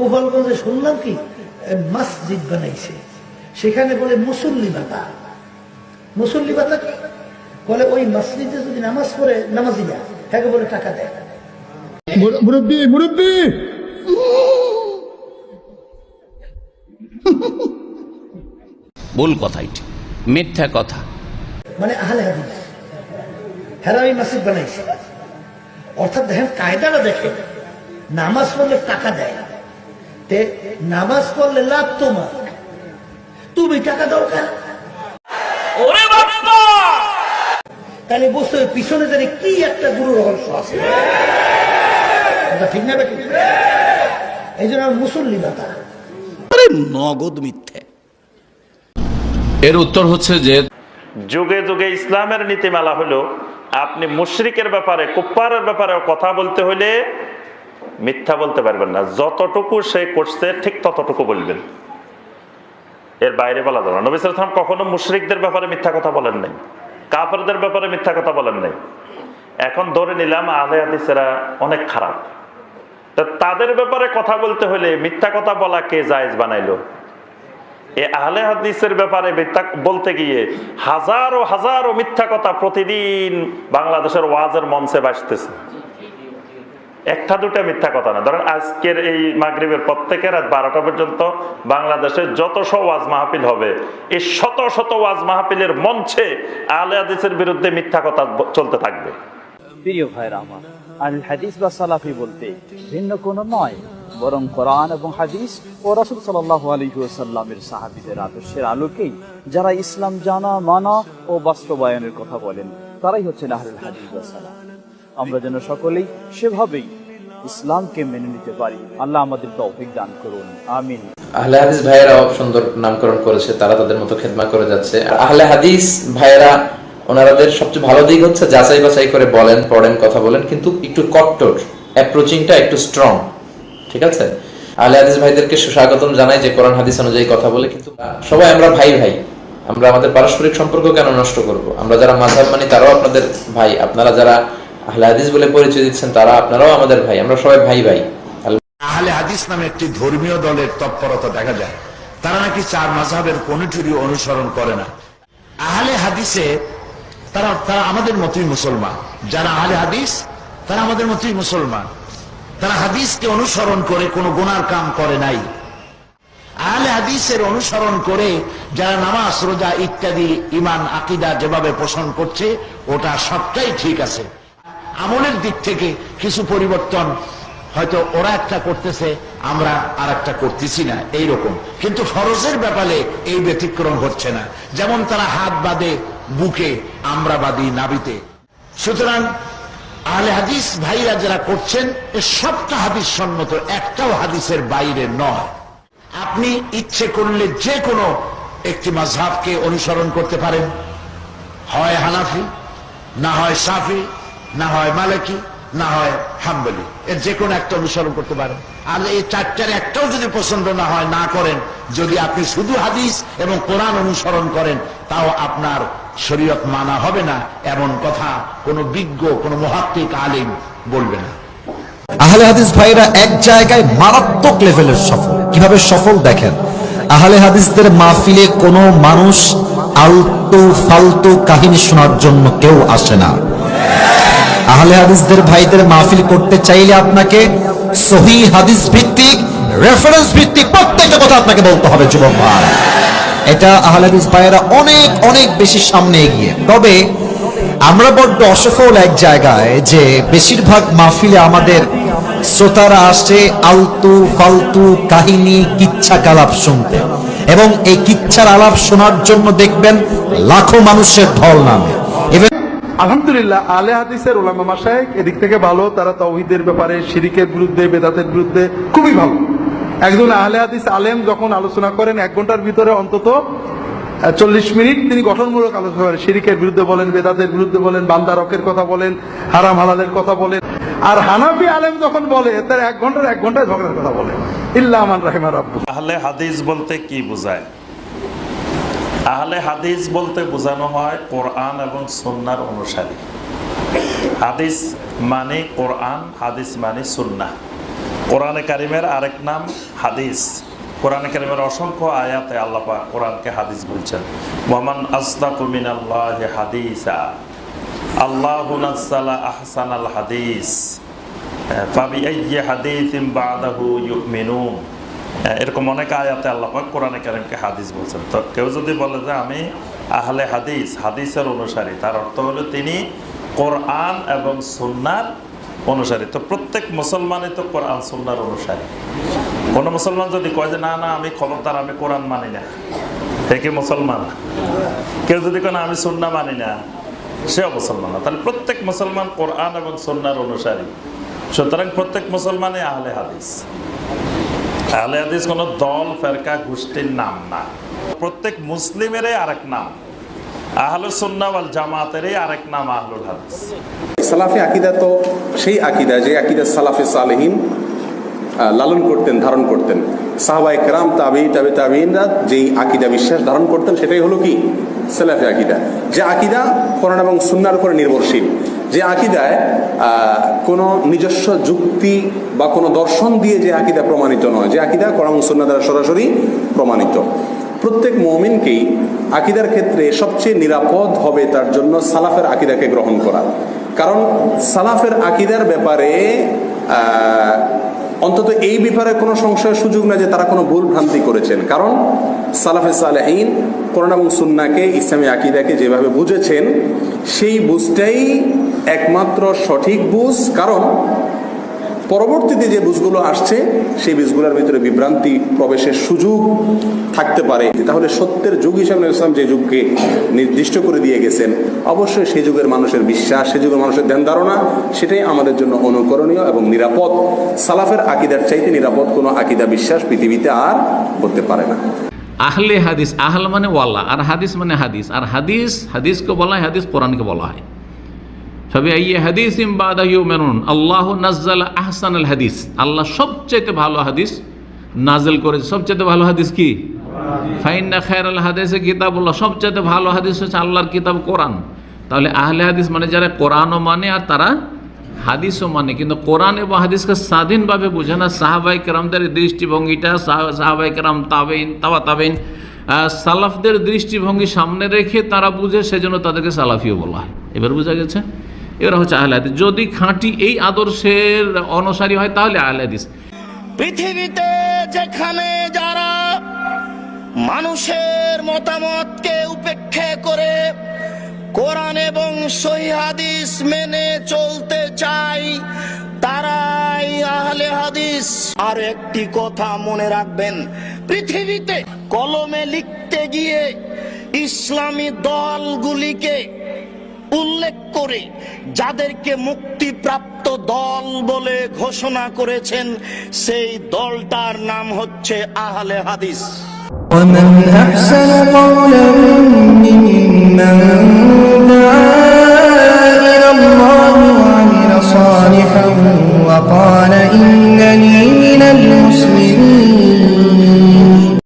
গোপালগঞ্জে শুনলাম কি মসজিদ বানাইছে। সেখানে বলে মুসল্লি ভাতা। মুসল্লি ভাতা কি? বলে ওই মসজিদে যদি নামাজ পড়ে নামাজিরা হ্যাঁ বলে টাকা দেয়। মুরব্বী মুরব্বী! ভুল কথা এটি মিথ্যা কথা। মানে আহলে হাদিস হেরা ওই মসজিদ বানাইছে। অর্থাৎ দেখেন কায়দাটা দেখে নামাজ পড়লে টাকা দেয়। তে নামাজ পড়লে লাভ তোমার। তুমি টাকা দাও কেন তাহলে বসে পিছনে জানি কি একটা গুরু রহস্য আছে। ঠিক না বেটি এই জন্য আমার মুসল্লি নগদ মিথ্যে। এর উত্তর হচ্ছে যে যুগে যুগে ইসলামের নীতিমালা হলো আপনি মুশরিকের ব্যাপারে কুপ্পারের ব্যাপারে কথা বলতে হলে মিথ্যা বলতে পারবেন না। যতটুকু সে করছে, ঠিক ততটুকু বলবেন। এর বাইরে বলা যাবে না। নবী আলাইহি কখনো মুশরিকদের ব্যাপারে মিথ্যা কথা বলেন নাই। কাফেরদের ব্যাপারে মিথ্যা কথা বলেন নাই। এখন ধরে নিলাম, আলে হাদিসেরা অনেক খারাপ। তাদের ব্যাপারে কথা বলতে হলে মিথ্যা কথা বলা কে জায়েজ বানাইলো? এ আহলে হাদিসের ব্যাপারে বলতে গিয়ে হাজারো হাজারো মিথ্যা কথা প্রতিদিন বাংলাদেশের ওয়াজের মঞ্চে বাসতেছে একটা দুটা মিথ্যা কথা না। ধরেন আজকের এই মাগরিবের প্রত্যেকে রাত বারোটা পর্যন্ত বাংলাদেশে যত সব ওয়াজ মাহফিল হবে, এই শত শত ওয়াজ মাহফিলের মঞ্চে আহলে হাদিসের বিরুদ্ধে মিথ্যা কথা চলতে থাকবে। প্রিয় ভাইরা আমার, আল হাদিস বা সালাফি বলতে ভিন্ন কোনো নয়, বরং কোরআন এবং হাদিস ও রাসুল সাল্লাহ আলহিউসাল্লামের সাহাবিদের আদর্শের আলোকেই যারা ইসলাম জানা, মানা ও বাস্তবায়নের কথা বলেন, তারাই হচ্ছে আহরুল হাদিস বা সালাফ। আমরা যেন সকলেই সেভাবেই ইসলামকে মেনে নিতে পারি। আল্লাহ আমাদের তৌফিক দান করুন। আমিন। আহলে হাদিস ভাইয়েরাও সুন্দর নামকরণ করেছে, তারা তাদের মতো খেদমা করে যাচ্ছে। আর আহলে হাদিস ভাইয়েরা ওনাদের সবচেয়ে ভালো দিক হচ্ছে যাচাই বাছাই করে বলেন, পড়েন, কথা বলেন, কিন্তু একটু কট্টর অ্যাপ্রোচিংটা একটু স্ট্রং ঠিক আছে? আহলে হাদিস ভাইদেরকে সুস্বাগতম জানাই যে কোরআন, হাদিস অনুযায়ী কথা বলে, কিন্তু সবাই আমরা ভাই ভাই। আমরা আমাদের পারস্পরিক সম্পর্ক কেন নষ্ট করব? আমরা যারা মাঝহাব মানি, তারাও আপনাদের ভাই। আপনারা যারা আহলে হাদিস বলে পরিচয় দিচ্ছেন, তারা আপনারাও আমাদের ভাই, আমরা সবাই ভাই ভাই। আহলে হাদিস নামে একটি ধর্মীয় দলের তৎপরতা দেখা যায়। তারা নাকি চার মাঝহের কোনটিরই অনুসরণ করে না। আহলে হাদিসে তারা তারা আমাদের মতোই মুসলমান। যারা আহলে হাদিস, তারা আমাদের মতোই মুসলমান। তারা হাদিসকে অনুসরণ করে কোনো গুনার কাম করে নাই। আহলে হাদিসের অনুসরণ করে যারা নামাজ, রোজা ইত্যাদি ইমান আকিদা যেভাবে পোষণ করছে, ওটা সবটাই ঠিক আছে। আমলের দিক থেকে কিছু পরিবর্তন হয়তো ওরা একটা করতেছে, আমরা আর একটা করতেছি না, এইরকম। কিন্তু ফরজের ব্যাপারে এই ব্যতিক্রম হচ্ছে না। যেমন তারা হাত বাঁধে বুকে, আমরা বাঁধি নাবিতে সুতরাং আহলে হাদিস ভাইরা যারা করছেন, এ সবটা হাদিস সম্মত, একটাও হাদিসের বাইরে নয়। আপনি ইচ্ছে করলে যে কোনো একটি মাঝহাবকে অনুসরণ করতে পারেন। হয় হানাফি, না হয় সাফি না হয় মালিকি, না হয় হাম্বলি। এর যে কোনো একটা অনুসরণ করতে পারেন। আর এই চারটার একটাও যদি পছন্দ না হয়, না করেন, যদি আপনি শুধু হাদিস এবং কোরআন অনুসরণ করেন, তাও আপনার শরীয়ত মানা হবে না, এমন কথা কোনো বিজ্ঞ, কোনো মহাত্মিক আলিম বলবে না। আহলে হাদিস ভাইরা এক জায়গায় মারাত্মক লেভেলের সফল। কীভাবে সফল দেখেন? আহলে হাদিসদের মাহফিলে কোনো মানুষ আলতু ফালতু কাহিনী শোনার জন্য কেউ আসে না। আহলে হাদিসদের ভাইদের মাহফিল করতে চাইলে আপনাকে সহি হাদিস ভিত্তিক রেফারেন্স ভিত্তিক প্রত্যেকটা কথা আপনাকে বলতে হবে, যুবক ভাই। এটা আহলে হাদিস ভাইয়েরা অনেক অনেক বেশি সামনে এগিয়ে। তবে আমরা বড্ড অসফল এক জায়গায় যে বেশিরভাগ মাহফিলে আমাদের শ্রোতারা আসে আলতু ফালতু কাহিনী, কিচ্ছা কালাপ শুনতে। এবং এই কিচ্ছার আলাপ শোনার জন্য দেখবেন লাখো মানুষের ঢল নামে। আলহামদুলিল্লাহ, আলে হাদিসের ওলামা মাসায়েক এদিক থেকে ভালো, তারা তৌহিদের ব্যাপারে, শিরিকের বিরুদ্ধে, বেদাতের বিরুদ্ধে খুবই ভালো। একজন আহলে হাদিস আলেম যখন আলোচনা করেন, এক ঘণ্টার ভিতরে অন্তত চল্লিশ মিনিট তিনি গঠনমূলক আলোচনা করেন। শিরিকের বিরুদ্ধে বলেন, বেদাতের বিরুদ্ধে বলেন বান্দারকের কথা বলেন, হারাম হালালের কথা বলেন। আর হানাফি আলেম যখন বলে, তার এক ঘণ্টার এক ঘন্টায় ঝগড়ার কথা বলে। ইল্লা আমান রাহিমা রাব্বু আহলে হাদিস বলতে কি বোঝায়? আহলে হাদিস বলতে বোঝানো হয় কোরআন এবং সন্ন্যার অনুসারী। হাদিস মানে কোরআন, হাদিস মানে সুন্না কোরআনে কারিমের আরেক নাম হাদিস। কোরআনে কারিমের অসংখ্য আয়াতে আল্লাহ পাক কোরআনকে হাদিস বলছেন। ওয়ামান আসদাকু মিনাল্লাহি হাদিসা, আল্লাহু নাযালা আহসানাল হাদিস ফাবি হাদিসিন বাদাহু ইউমিনুন। এরকম অনেক আয়াতে আল্লাহ পাক কোরআনে কারিমকে হাদিস বলছেন। তো কেউ যদি বলে যে আমি আহলে হাদিস, হাদিসের অনুসারী, তার অর্থ হলো তিনি কোরআন এবং সুন্নার অনুসারী। তো প্রত্যেক মুসলমানই তো কোরআন, সুন্নার অনুসারী। কোন মুসলমান যদি কয় যে, না না, আমি খবরদার, আমি কোরআন মানি না। সে কি মুসলমান? কেউ যদি কোনো আমি সুন্না মানি না, সেও মুসলমান না। তাহলে প্রত্যেক মুসলমান কোরআন এবং সুন্নার অনুসারী। সুতরাং প্রত্যেক মুসলমানই আহলে হাদিস। আহলে হাদিস কোনো দল, ফেরকা, গোষ্ঠীর নাম না। প্রত্যেক মুসলিমেরই আরেক নাম। আহলুস সুন্নাহ ওয়াল জামাতেরই আরেক নাম আহলুল হাদিস। সালাফি আকিদা তো সেই আকিদা যে আকিদা সালাফে সালেহীন লালন করতেন, ধারণ করতেন। সাহাবাই কেরাম তাবি তাবি তাবিনরা যেই আকিদা বিশ্বাস ধারণ করতেন, সেটাই হলো কি? সালাফি আকিদা। যে আকিদা কোরআন এবং সুন্নার উপরে নির্ভরশীল। যে আকিদায় কোনো নিজস্ব যুক্তি বা কোনো দর্শন দিয়ে যে আকিদা প্রমাণিত নয়। যে আকিদা করামসন্না দ্বারা সরাসরি প্রমাণিত। প্রত্যেক মমিনকেই আকিদার ক্ষেত্রে সবচেয়ে নিরাপদ হবে তার জন্য সালাফের আকিদাকে গ্রহণ করা। কারণ সালাফের আকিদার ব্যাপারে অন্তত এই ব্যাপারে কোনো সংশয়ের সুযোগ না যে তারা কোনো ভুল ভ্রান্তি করেছেন। কারণ সালাফে সালেহীন কোরআন এবং সুন্নাকে ইসলামী আকিদাকে যেভাবে বুঝেছেন, সেই বুঝটাই একমাত্র সঠিক বুঝ। কারণ পরবর্তীতে যে বীজগুলো আসছে, সেই বীজগুলোর ভিতরে বিভ্রান্তি প্রবেশের সুযোগ থাকতে পারে। তাহলে সত্যের যুগ হিসাবে ইসলাম যে যুগকে নির্দিষ্ট করে দিয়ে গেছেন, অবশ্যই সেই যুগের মানুষের বিশ্বাস, সেই যুগের মানুষের ধ্যান ধারণা, সেটাই আমাদের জন্য অনুকরণীয় এবং নিরাপদ। সালাফের আকিদার চাইতে নিরাপদ কোনো আকিদা বিশ্বাস পৃথিবীতে আর হতে পারে না। আহলে হাদিস, আহল মানে ওয়াল্লা আর হাদিস মানে হাদিস, আর হাদিস, হাদিসকে বলা হয়, হাদিস কোরআনকে বলা হয়। সবে আইয়ে হাদিস ইমবাদাহিউ মেনুন আল্লাহ নাজ্জাল আহসান আল হাদিস। আল্লাহ সবচেয়ে ভালো হাদিস নাজেল করেছে। সবচেয়ে ভালো হাদিস কি? ফাইন্না খায়ের আল হাদিসে কিতাবুল্লাহ। সবচেয়ে ভালো হাদিস হচ্ছে আল্লাহর কিতাব কোরআন। তাহলে আহলে হাদিস মানে যারা কোরআনও মানে আর তারা হাদিসও মানে। কিন্তু কোরআন এবং হাদিসকে স্বাধীনভাবে বোঝে না। সাহাবাই কেরামদের দৃষ্টিভঙ্গিটা সাহা- সাহাবাই কেরাম তাবেইন, তাওয়া তাবেইন। সালাফদের দৃষ্টিভঙ্গি সামনে রেখে তারা বুঝে, সেজন্য তাদেরকে সালাফিও বলা হয়। এবার বোঝা গেছে এরা হচ্ছে আহলে হাদিস। যদি খাঁটি এই আদর্শের অনুসারী হয়, তাহলে আহলে হাদিস। পৃথিবীতে যেখানে যারা মানুষের মতামতকে উপেক্ষা করে কোরআন এবং হাদিস মেনে চলতে চাই তারাই আহলে হাদিস। আর একটি কথা মনে রাখবেন, পৃথিবীতে কলমে লিখতে গিয়ে ইসলামী দলগুলিকে উল্লেখ করে যাদেরকে মুক্তিপ্রাপ্ত দল বলে ঘোষণা করেছেন সেই দলটার নাম হচ্ছে আহলে হাদিস ومن أحسن قولا ممن دعا إلى الله وعمل صالحا وقال إنني